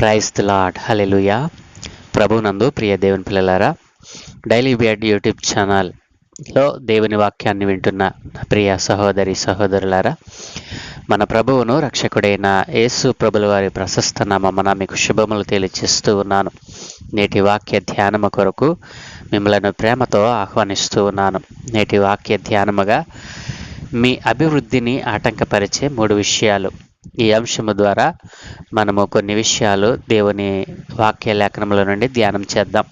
Praise lord hallelujah ప్రభునందు ప్రియ దేవుని పిల్లలారా డైలీ బియడ్ యూట్యూబ్ ఛానల్లో దేవుని వాక్యాన్ని వింటున్న ప్రియ సహోదరి సహోదరులారా మన ప్రభువును రక్షకుడైన యేసు ప్రభుల వారి ప్రశస్త నామమున మీకు శుభములు తెలియచేస్తూ ఉన్నాను. నేటి వాక్య ధ్యానము కొరకు మిమ్మలను ప్రేమతో ఆహ్వానిస్తూ ఉన్నాను. నేటి వాక్య ధ్యానముగా మీ అభివృద్ధిని ఆటంకపరిచే మూడు విషయాలు. ఈ అంశము ద్వారా మనము కొన్ని విషయాలు దేవుని వాక్య లేఖనంలో నుండి ధ్యానం చేద్దాం.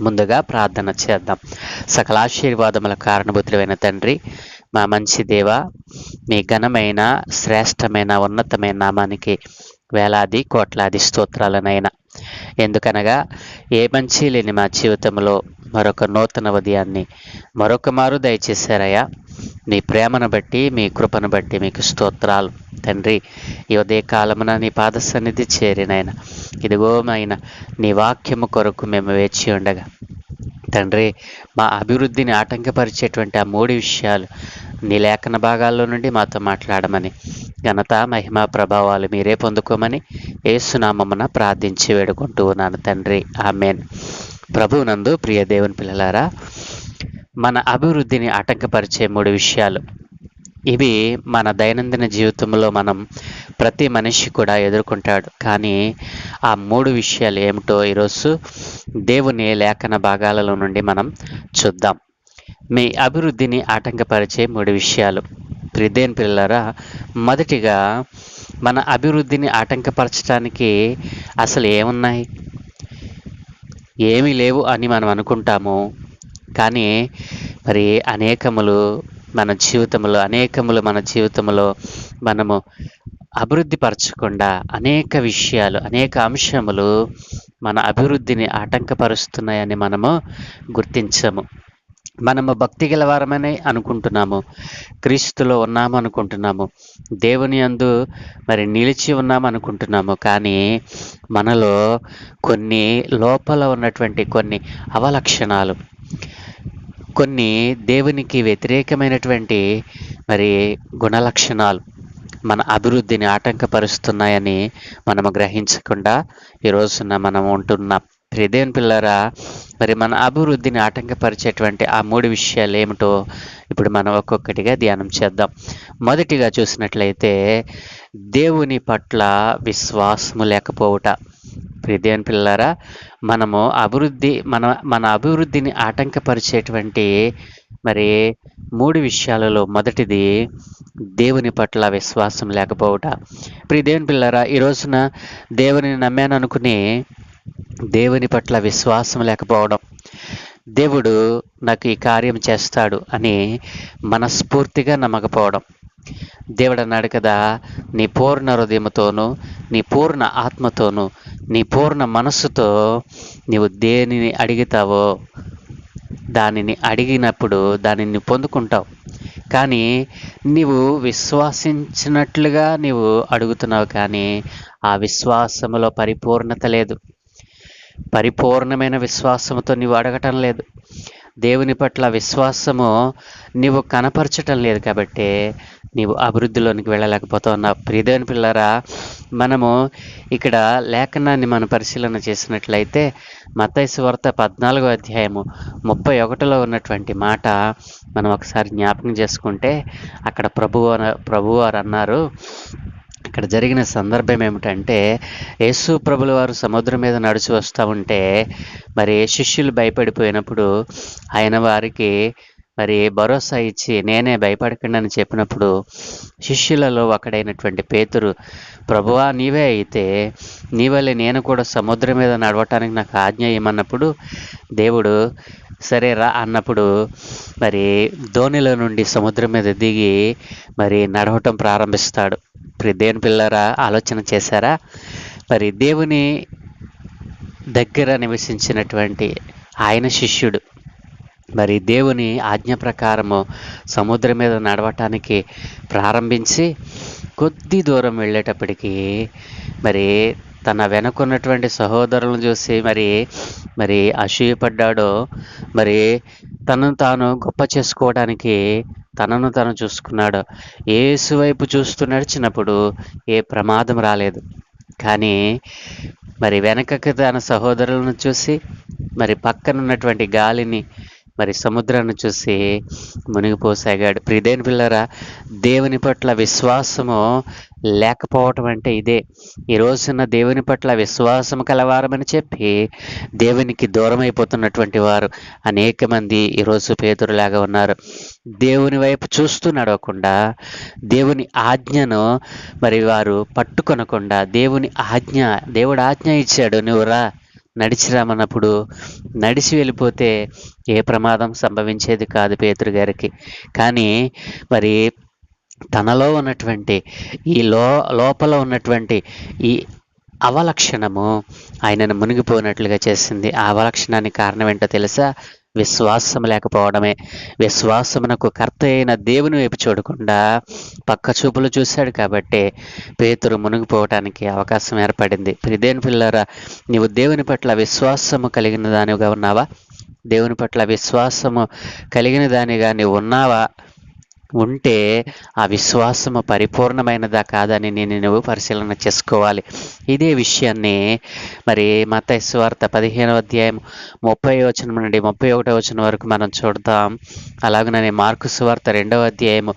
ముందుగా ప్రార్థన చేద్దాం. సకల ఆశీర్వాదముల కారణభూతులైన తండ్రి మా మంచి దేవ మీ ఘనమైన శ్రేష్టమైన ఉన్నతమైన నామానికి వేలాది కోట్లాది స్తోత్రాలనైనా. ఎందుకనగా ఏ మంచి లేని మా జీవితంలో మరొక నూతన ఉదయాన్ని మరొక మారు దయచేశారయ్యా. నీ ప్రేమను బట్టి మీ కృపను బట్టి మీకు స్తోత్రాలు. తండ్రి ఈ ఉదయ కాలమున నీ పాద సన్నిధి చేరినైనా ఇదిగో మైన నీ వాక్యము కొరకు మేము వేచి ఉండగా. తండ్రి మా అభివృద్ధిని ఆటంకపరిచేటువంటి ఆ మూడు విషయాలు నీ లేఖన భాగాల్లో నుండి మాతో మాట్లాడమని ఘనత మహిమ ప్రభావాలు మీరే పొందుకోమని ఏసునామమున ప్రార్థించి వేడుకుంటూ ఉన్నాను తండ్రి. ఆమెన్. ప్రభువునందు ప్రియ దేవుని పిల్లలారా మన అభివృద్ధిని ఆటంకపరిచే మూడు విషయాలు. ఇవి మన దైనందిన జీవితంలో మనం ప్రతి మనిషి కూడా ఎదుర్కొంటాడు. కానీ ఆ మూడు విషయాలు ఏమిటో ఈరోజు దేవుని లేఖన భాగాలలో నుండి మనం చూద్దాం. మీ అభివృద్ధిని ఆటంకపరిచే మూడు విషయాలు. ప్రిదేన్ పిల్లరా మొదటిగా మన అభివృద్ధిని ఆటంకపరచడానికి అసలు ఏమున్నాయి? ఏమీ లేవు అని మనం అనుకుంటాము. కానీ మరి అనేకములు మన జీవితంలో అనేకములు మన జీవితంలో మనము అభివృద్ధి పరచకుండా అనేక విషయాలు అనేక అంశములు మన అభివృద్ధిని ఆటంకపరుస్తున్నాయని మనము గుర్తించము. మనము భక్తి గలవారమని అనుకుంటున్నాము. క్రీస్తులో ఉన్నాము అనుకుంటున్నాము. దేవుని అందు మరి నిలిచి ఉన్నాము అనుకుంటున్నాము. కానీ మనలో కొన్ని లోపల ఉన్నటువంటి కొన్ని అవలక్షణాలు. కొన్ని దేవునికి వ్యతిరేకమైనటువంటి మరి గుణలక్షణాలు మన అభివృద్ధిని ఆటంకపరుస్తున్నాయని మనము గ్రహించకుండా ఈ రోజున మనం ఉంటున్నాం. హృదయం పిల్లరా మరి మన అభివృద్ధిని ఆటంకపరిచేటువంటి ఆ మూడు విషయాలు ఏమిటో ఇప్పుడు మనం ఒక్కొక్కటిగా ధ్యానం చేద్దాం. మొదటిగా చూసినట్లయితే దేవుని పట్ల విశ్వాసము లేకపోవుట. ప్రియదేవన్ పిల్లరా మనము అభివృద్ధి మన మన అభివృద్ధిని ఆటంకపరిచేటువంటి మరి మూడు విషయాలలో మొదటిది దేవుని పట్ల విశ్వాసం లేకపోవట. ప్రియ దేవుని పిల్లరా ఈ రోజున దేవుని నమ్మాను అనుకుని దేవుని పట్ల విశ్వాసం లేకపోవడం దేవుడు నాకు ఈ కార్యం చేస్తాడు అని మనస్ఫూర్తిగా నమ్మకపోవడం. దేవుడు అన్నాడు కదా నీ పూర్ణ హృదయముతోనూ నీ పూర్ణ ఆత్మతోనూ నీ పూర్ణ మనస్సుతో నీవు దేనిని అడిగితావో దానిని అడిగినప్పుడు దానిని పొందుకుంటావు. కానీ నీవు విశ్వాసించినట్లుగా నీవు అడుగుతున్నావు కానీ ఆ విశ్వాసములో పరిపూర్ణత లేదు. పరిపూర్ణమైన విశ్వాసంతో నీవు అడగటం లేదు. దేవుని పట్ల విశ్వాసము నీవు కనపరచటం లేదు కాబట్టి నీవు అభివృద్ధిలోనికి వెళ్ళలేకపోతున్నావు. ప్రియదేవుని పిల్లరా మనము ఇక్కడ లేఖనాన్ని మనం పరిశీలన చేసినట్లయితే మతైసు వార్త పద్నాలుగో అధ్యాయము ముప్పై ఒకటిలో ఉన్నటువంటి మాట మనం ఒకసారి జ్ఞాపకం చేసుకుంటే అక్కడ ప్రభువు ప్రభువారు అన్నారు ఇక్కడ జరిగిన సందర్భం ఏమిటంటే యేసు ప్రభుల వారు సముద్రం మీద నడిచి వస్తూ ఉంటే మరి శిష్యులు భయపడిపోయినప్పుడు ఆయన వారికి మరి భరోసా ఇచ్చి నేనే భయపడకండి అని చెప్పినప్పుడు శిష్యులలో ఒకడైనటువంటి పేతురు ప్రభువా నీవే అయితే నీ వల్లే నేను కూడా సముద్రం మీద నడవటానికి నాకు ఆజ్ఞ ఇమ్మన్నప్పుడు దేవుడు సరే రా అన్నప్పుడు మరి ధోనిలో నుండి సముద్రం మీద దిగి మరి నడవటం ప్రారంభిస్తాడు. మరి దేని పిల్లరా ఆలోచన చేశారా? మరి దేవుని దగ్గర నివసించినటువంటి ఆయన శిష్యుడు. మరి దేవుని ఆజ్ఞ ప్రకారము సముద్రం మీద నడవటానికి ప్రారంభించి కొద్ది దూరం వెళ్ళేటప్పటికీ మరి తన వెనకున్నటువంటి సహోదరులను చూసి మరి మరి అసూయపడ్డాడో మరి తనను తాను గొప్ప చేసుకోవడానికి తనను తను చూసుకున్నాడు ఏసు వైపు చూస్తూ నడిచినప్పుడు ఏ ప్రమాదం రాలేదు. కానీ మరి వెనకకి తన సహోదరులను చూసి మరి పక్కన ఉన్నటువంటి గాలిని మరి సముద్రాన్ని చూసి మునిగిపోసాగాడు. ప్రిదేని పిల్లరా దేవుని పట్ల విశ్వాసము లేకపోవటం అంటే ఇదే. ఈ రోజున దేవుని పట్ల విశ్వాసం కలవారమని చెప్పి దేవునికి దూరం అయిపోతున్నటువంటి వారు అనేక మంది ఈరోజు పేదరులాగా ఉన్నారు. దేవుని వైపు చూస్తూ నడవకుండా దేవుని ఆజ్ఞను మరి వారు పట్టుకొనకుండా దేవుని ఆజ్ఞ దేవుడు ఆజ్ఞ ఇచ్చాడు నువ్వు రా నడిచిరామన్నప్పుడు నడిచి వెళ్ళిపోతే ఏ ప్రమాదం సంభవించేది కాదు పేతురు గారికి. కానీ మరి తనలో ఉన్నటువంటి ఈ లో లోపల ఉన్నటువంటి ఈ అవలక్షణము ఆయనను మునిగిపోయినట్లుగా చేసింది ఆ అవలక్షణానికి కారణం ఏంటో తెలుసా? విశ్వాసం లేకపోవడమే. విశ్వాసమునకు కర్త అయిన దేవుని వైపు చూడకుండా పక్క చూపులు చూశాడు కాబట్టి పేతురు మునిగిపోవటానికి అవకాశం ఏర్పడింది. ప్రిదేని పిల్లరా నీవు దేవుని పట్ల విశ్వాసము కలిగిన దానిగా ఉన్నావా? దేవుని పట్ల విశ్వాసము కలిగిన దానిగా నీవు ఉన్నావా? ఉంటే ఆ విశ్వాసము పరిపూర్ణమైనదా కాదని నేను నువ్వు పరిశీలన చేసుకోవాలి. ఇదే విషయాన్ని మరి మత వార్త పదిహేనవ అధ్యాయం ముప్పై వచనం నుండి ముప్పై ఒకటో వచనం వరకు మనం చూద్దాం అలాగనే మార్కు సువార్త రెండవ అధ్యాయం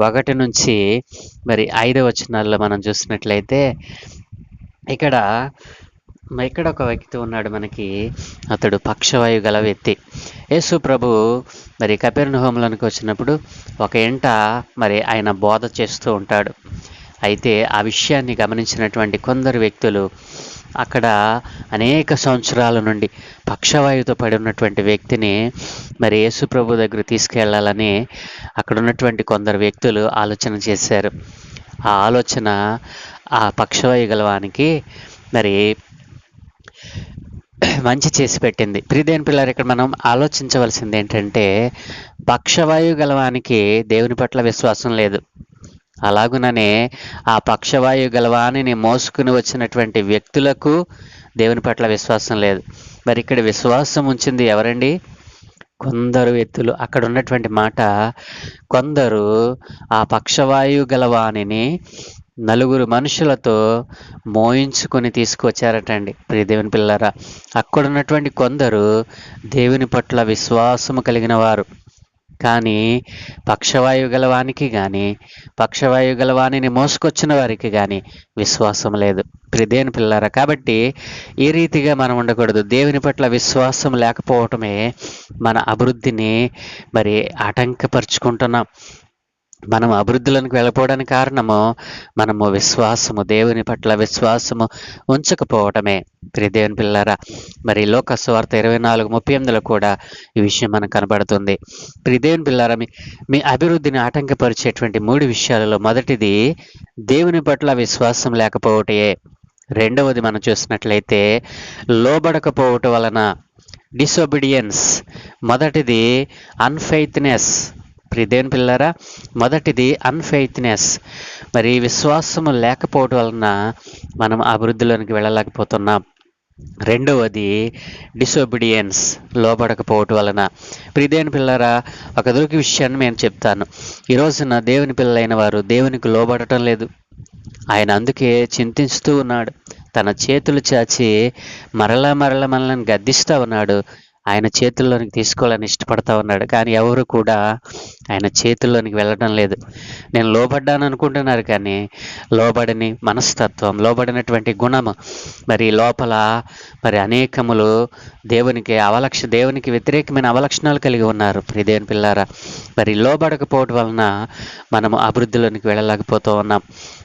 ఒకటి నుంచి మరి ఐదవ వచనాల్లో మనం చూసినట్లయితే ఇక్కడ ఇక్కడ ఒక వ్యక్తి ఉన్నాడు మనకి. అతడు పక్షవాయు గల వ్యక్తి. యేసు ప్రభు మరి కపెర్నహోములకు వచ్చినప్పుడు ఒక ఎంట మరి ఆయన బోధ చేస్తూ ఉంటాడు. అయితే ఆ విషయాన్ని గమనించినటువంటి కొందరు వ్యక్తులు అక్కడ అనేక సంవత్సరాల నుండి పక్షవాయువుతో పడి ఉన్నటువంటి వ్యక్తిని మరి యేసు ప్రభు దగ్గర తీసుకెళ్ళాలని అక్కడ ఉన్నటువంటి కొందరు వ్యక్తులు ఆలోచన చేశారు. ఆ ఆలోచన ఆ పక్షవాయు గలవానికి మరి మంచి చేసి పెట్టింది. ప్రిదేని పిల్లలు ఇక్కడ మనం ఆలోచించవలసింది ఏంటంటే పక్షవాయు గలవానికి దేవుని పట్ల విశ్వాసం లేదు. అలాగుననే ఆ పక్షవాయు గలవాణిని మోసుకుని వచ్చినటువంటి వ్యక్తులకు దేవుని పట్ల విశ్వాసం లేదు. మరి ఇక్కడ విశ్వాసం ఉంచింది ఎవరండి? కొందరు వ్యక్తులు. అక్కడ ఉన్నటువంటి మాట కొందరు ఆ పక్షవాయు గలవాణిని నలుగురు మనుషులతో మోయించుకొని తీసుకొచ్చారటండి. ప్రియదేవుని పిల్లరా అక్కడ ఉన్నటువంటి కొందరు దేవుని పట్ల విశ్వాసము కలిగిన వారు. కానీ పక్షవాయు గలవానికి కానీ పక్షవాయు గలవాణిని మోసుకొచ్చిన వారికి కానీ విశ్వాసం లేదు. ప్రిదేని పిల్లరా కాబట్టి ఈ రీతిగా మనం ఉండకూడదు. దేవుని పట్ల విశ్వాసం లేకపోవటమే మన అభివృద్ధిని మరి ఆటంకపరుచుకుంటున్నాం. మనం అభివృద్ధిలోనికి వెళ్ళిపోవడానికి కారణము మనము విశ్వాసము దేవుని పట్ల విశ్వాసము ఉంచకపోవటమే. ప్రియ దేవుని పిల్లారా మరి లోక స్వార్థ ఇరవై నాలుగు ముప్పై ఎనిమిదిలో కూడా ఈ విషయం మనకు కనబడుతుంది. ప్రియ దేవుని పిల్లరా మీ మీ అభివృద్ధిని ఆటంకపరిచేటువంటి మూడు విషయాలలో మొదటిది దేవుని పట్ల విశ్వాసం లేకపోవటే రెండవది మనం చూసినట్లయితే లోబడకపోవటం వలన డిసొబిడియన్స్ మొదటిది అన్ఫెయిత్నెస్ ప్రిదేని పిల్లరా మొదటిది అన్ఫెయిత్నెస్ మరి విశ్వాసము లేకపోవడం వలన మనం అభివృద్ధిలోనికి వెళ్ళలేకపోతున్నాం. రెండవది డిసోబిడియన్స్ లోబడకపోవటం వలన. ప్రిదేని పిల్లరా ఒక దొరికి విషయాన్ని నేను చెప్తాను. ఈ రోజున దేవుని పిల్లలైన వారు దేవునికి లోబడటం లేదు. ఆయన అందుకే చింతిస్తూ ఉన్నాడు. తన చేతులు చాచి మరలా మరల మనల్ని గద్దిస్తూ ఉన్నాడు. ఆయన చేతుల్లోనికి తీసుకోవాలని ఇష్టపడతా ఉన్నాడు. కానీ ఎవరు కూడా ఆయన చేతుల్లోనికి వెళ్ళడం లేదు. నేను లోబడ్డాను అనుకుంటున్నారు కానీ లోబడని మనస్తత్వం లోబడినటువంటి గుణము మరి లోపల మరి అనేకములు దేవునికి అవలక్ష దేవునికి వ్యతిరేకమైన అవలక్షణాలు కలిగి ఉన్నారు. ప్రియ దేవుని పిల్లారా మరి లోబడకపోవటం వలన మనము అభివృద్ధిలోనికి వెళ్ళలేకపోతూ ఉన్నాం.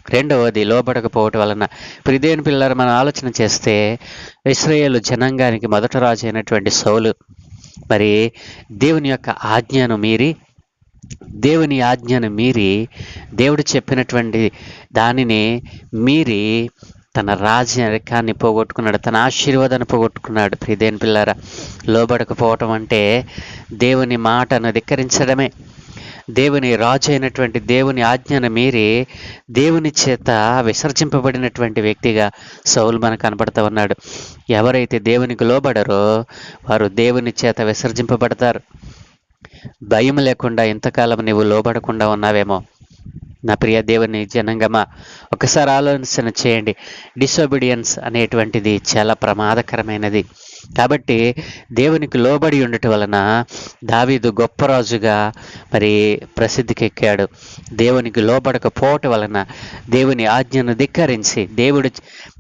రెండవది లోబడకపోవటం వలన ప్రిదేని పిల్లలు మనం ఆలోచన చేస్తే ఇస్రాయేల్ జనాంగానికి మొదట రాజు అయినటువంటి సౌలు. మరి దేవుని యొక్క ఆజ్ఞను మీరి దేవుని ఆజ్ఞను మీరి దేవుడు చెప్పినటువంటి దానిని మీరి తన రాజ్యాన్ని పోగొట్టుకున్నాడు తన ఆశీర్వాదాన్ని పోగొట్టుకున్నాడు. ప్రియదేని పిల్లారా లోబడకపోవటం అంటే దేవుని మాటను ధిక్కరించడమే. దేవుని రాజు అయినటువంటి దేవుని ఆజ్ఞను మీరి దేవుని చేత విసర్జింపబడినటువంటి వ్యక్తిగా సౌలు మనకు కనబడుతూ ఉన్నాడు. ఎవరైతే దేవునికి లోబడరో వారు దేవుని చేత విసర్జింపబడతారు. భయం లేకుండా ఇంతకాలం నీవు లోబడకుండా ఉన్నావేమో. నా ప్రియ దేవుని జనంగమా ఒకసారి ఆలోచన చేయండి. డిసోబిడియన్స్ అనేటువంటిది చాలా ప్రమాదకరమైనది. కాబట్టి దేవునికి లోబడి ఉండటం వలన దావీదు గొప్ప రాజుగా మరి ప్రసిద్ధికెక్కాడు. దేవునికి లోబడకపోవటం వలన దేవుని ఆజ్ఞను ధిక్కరించి దేవుడు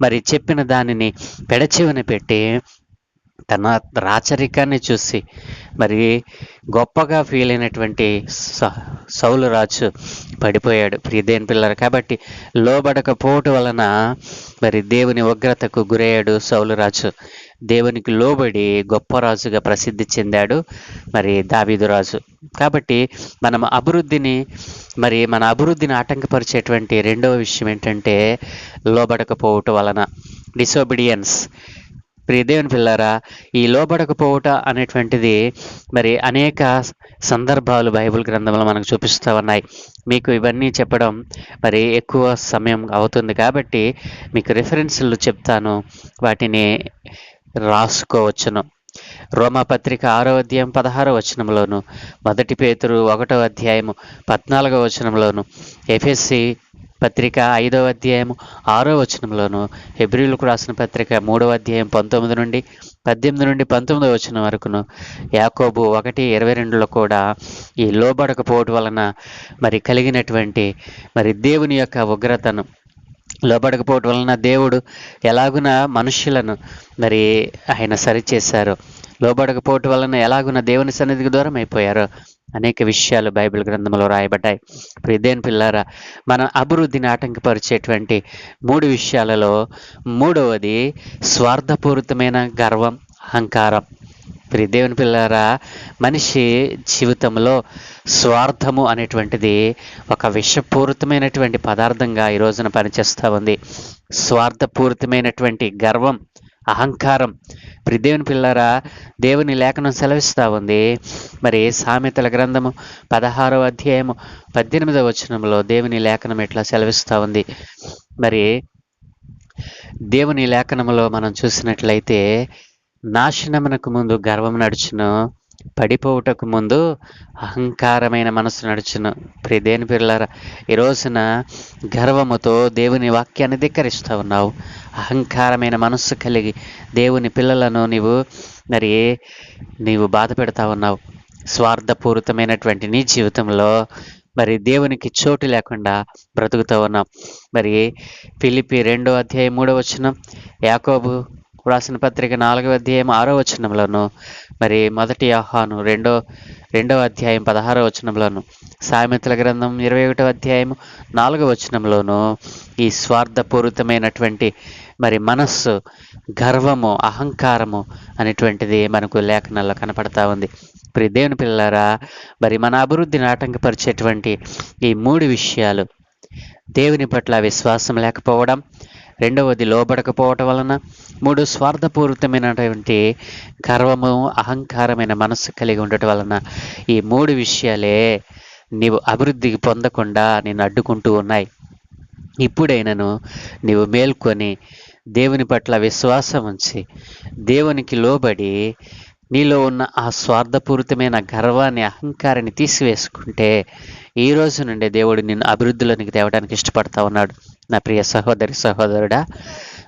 మరి చెప్పిన దానిని పెడచెవిన పెట్టి తన రాచరికాన్ని చూసి మరి గొప్పగా ఫీల్ అయినటువంటి సౌలు రాజు పడిపోయాడు. ప్రియదేని పిల్లలు కాబట్టి లోబడకపోవటం వలన మరి దేవుని ఉగ్రతకు గురయ్యాడు సౌలు రాజు. దేవునికి లోబడి గొప్ప రాజుగా ప్రసిద్ధి చెందాడు మరి దావీదు రాజు. కాబట్టి మనం అభివృద్ధిని మరి మన అభివృద్ధిని ఆటంకపరిచేటువంటి రెండవ విషయం ఏంటంటే లోబడకపోవటం వలన డిసోబిడియన్స్ ప్రియదేవుని పిల్లారా ఈ లోబడకపోవట అనేటువంటిది మరి అనేక సందర్భాలు బైబిల్ గ్రంథంలో మనకు చూపిస్తూ ఉన్నాయి. మీకు ఇవన్నీ చెప్పడం మరి ఎక్కువ సమయం అవుతుంది కాబట్టి మీకు రిఫరెన్స్లు చెప్తాను. వాటిని రాసుకోవచ్చును. రోమాపత్రిక ఆరో అధ్యాయం పదహారో వచనంలోను మొదటి పేతురు ఒకటో అధ్యాయము పద్నాలుగో వచనంలోను ఎఫ్ఎస్సి పత్రిక ఐదవ అధ్యాయము ఆరో వచనంలోను హెబ్రిలకు రాసిన పత్రిక మూడవ అధ్యాయం పంతొమ్మిది నుండి పద్దెనిమిది నుండి పంతొమ్మిదవ వచనం వరకును యాకోబు ఒకటి ఇరవై రెండులో కూడా ఈ లోబడకపోవటం వలన మరి కలిగినటువంటి మరి దేవుని యొక్క ఉగ్రతను లోబడకపోవటం వలన దేవుడు ఎలాగున మనుష్యులను మరి ఆయన సరిచేశారు. లోబడకపోవటం వలన ఎలాగున దేవుని సన్నిధికి దూరం అయిపోయారు. అనేక విషయాలు బైబిల్ గ్రంథంలో రాయబడ్డాయి. ఇప్పుడు ఇదేం పిల్లారా మనం అభివృద్ధిని ఆటంకపరిచేటువంటి మూడు విషయాలలో మూడవది స్వార్థపూరితమైన గర్వం అహంకారం. ప్రియ దేవుని పిల్లారా మనిషి జీవితంలో స్వార్థము అనేటువంటిది ఒక విషపూరితమైనటువంటి పదార్థంగా ఈ రోజున పనిచేస్తూ ఉంది. స్వార్థపూరితమైనటువంటి గర్వం అహంకారం ప్రి దేవుని పిల్లారా దేవుని లేఖనం సెలవిస్తూ ఉంది. మరి సామెతల గ్రంథము పదహారో అధ్యాయము పద్దెనిమిదవ వచనంలో దేవుని లేఖనం ఎట్లా సెలవిస్తూ ఉంది. మరి దేవుని లేఖనములో మనం చూసినట్లయితే నాశనమునకు ముందు గర్వం నడుచును పడిపోవుటకు ముందు అహంకారమైన మనసు నడుచును. ప్రియ దేని పిల్లరా ఈ రోజున గర్వముతో దేవుని వాక్యాన్ని ధిక్కరిస్తూ ఉన్నావు. అహంకారమైన మనస్సు కలిగి దేవుని పిల్లలను నీవు మరి నీవు బాధ పెడతా ఉన్నావు. స్వార్థపూరితమైనటువంటి నీ జీవితంలో మరి దేవునికి చోటు లేకుండా బ్రతుకుతూ ఉన్నాం మరి ఫిలిపి రెండో అధ్యాయం మూడో వచనం యాకోబు రాసిన పత్రిక నాలుగవ అధ్యాయం ఆరో వచనంలోను మరి మొదటి ఆహ్వాను రెండో రెండవ అధ్యాయం పదహారో వచనంలోను సామెతల గ్రంథం ఇరవై ఒకటో అధ్యాయం నాలుగవ వచనంలోను ఈ స్వార్థపూరితమైనటువంటి మరి మనస్సు గర్వము అహంకారము అనేటువంటిది మనకు లేఖనాల్లో కనపడతా ఉంది. ప్రియ దేవుని పిల్లలారా మరి మన అభివృద్ధిని ఆటంకపరిచేటువంటి ఈ మూడు విషయాలు దేవుని పట్ల విశ్వాసం లేకపోవడం రెండవది లోబడకపోవటం వలన మూడు స్వార్థపూరితమైనటువంటి గర్వము అహంకారమైన మనస్సు కలిగి ఉండటం వలన ఈ మూడు విషయాలే నీవు అభివృద్ధికి పొందకుండా నేను అడ్డుకుంటూ ఉన్నాయి. ఇప్పుడైనను నీవు మేల్కొని దేవుని పట్ల విశ్వాసం ఉంచి దేవునికి లోబడి నీలో ఉన్న ఆ స్వార్థపూరితమైన గర్వాన్ని అహంకారాన్ని తీసివేసుకుంటే ఈ రోజు నుండి దేవుడు నిన్ను అభివృద్ధిలోనికి తేవడానికి ఇష్టపడతా ఉన్నాడు. నా ప్రియ సహోదరి సహోదరుడా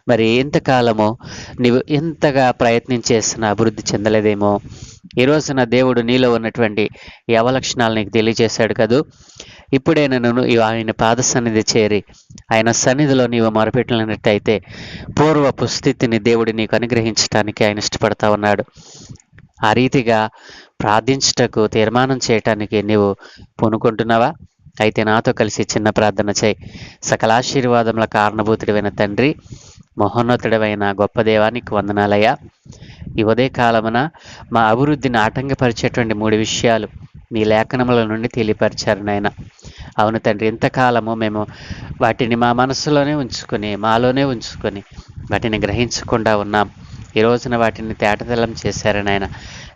మరి ఇంతకాలము నీవు ఎంతగా ప్రయత్నం చేసిన అభివృద్ధి చెందలేదేమో. ఈ రోజున దేవుడు నీలో ఉన్నటువంటి యవలక్షణాలు నీకు తెలియజేశాడు కదూ. ఇప్పుడే నన్ను ఆయన పాద సన్నిధి చేరి ఆయన సన్నిధిలో నీవు మొరపెట్టినట్టయితే పూర్వపు స్థితిని దేవుడు నీకు అనుగ్రహించడానికి ఆయన ఇష్టపడతా ఉన్నాడు. ఆ రీతిగా ప్రార్థించుటకు తీర్మానం చేయటానికి నీవు పూనుకుంటున్నావా? అయితే నాతో కలిసి చిన్న ప్రార్థన చేయి. సకలాశీర్వాదముల కారణభూతుడివైన కారణభూతుడైన తండ్రి మహోన్నతుడవైన గొప్ప దేవానికి వందనాలయ్యా. ఈ ఉదయ కాలమున మా అభివృద్ధిని ఆటంకపరిచేటువంటి మూడు విషయాలు మీ లేఖనముల నుండి తెలియపరిచారు నాయన. అవును తండ్రి ఇంతకాలము మేము వాటిని మా మనసులోనే ఉంచుకొని మాలోనే ఉంచుకొని వాటిని గ్రహించకుండా ఉన్నాం. ఈ రోజున వాటిని తేటతెల్లం చేశారు నాయన.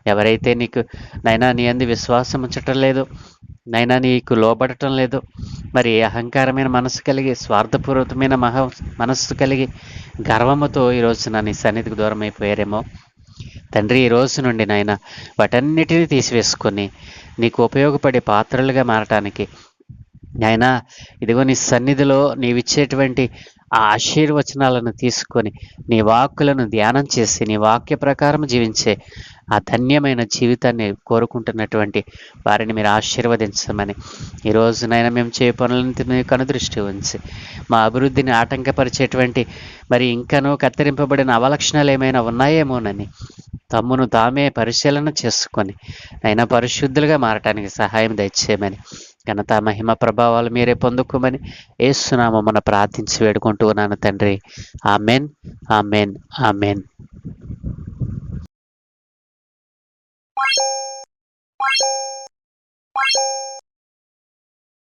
ఎవరైతే నీకు నైనా నీ అంది విశ్వాసం ఉంచటం లేదు నైనా నీకు లోబడటం లేదు మరి అహంకారమైన మనసు కలిగి స్వార్థపూర్వకమైన మహ మనస్సు కలిగి గర్వముతో ఈ రోజున నీ సన్నిధికి దూరం అయిపోయారేమో తండ్రి ఈ రోజు నుండి నాయన వాటన్నిటినీ తీసివేసుకొని నీకు ఉపయోగపడే పాత్రలుగా మారటానికి నాయనా ఇదిగో నీ సన్నిధిలో నీవిచ్చేటువంటి ఆ ఆశీర్వచనాలను తీసుకొని నీ వాక్కులను ధ్యానం చేసి నీ వాక్య ప్రకారం జీవించే ఆ ధన్యమైన జీవితాన్ని కోరుకుంటున్నటువంటి వారిని మీరు ఆశీర్వదించమని ఈ రోజునైనా మేము చేయ పనులను కనుదృష్టి ఉంచి మా అభివృద్ధిని ఆటంకపరిచేటువంటి మరి ఇంకనూ కత్తిరింపబడిన అవలక్షణాలు ఏమైనా ఉన్నాయేమోనని తమ్మును తామే పరిశీలన చేసుకొని అయినా పరిశుద్ధులుగా మారటానికి సహాయం దయచేయమని ఘనత మహిమ ప్రభావాలు మీరే పొందుకోమని ఏసునామ మన ప్రార్థించి వేడుకుంటూ ఉన్నాను తండ్రి amen amen amen Thank you.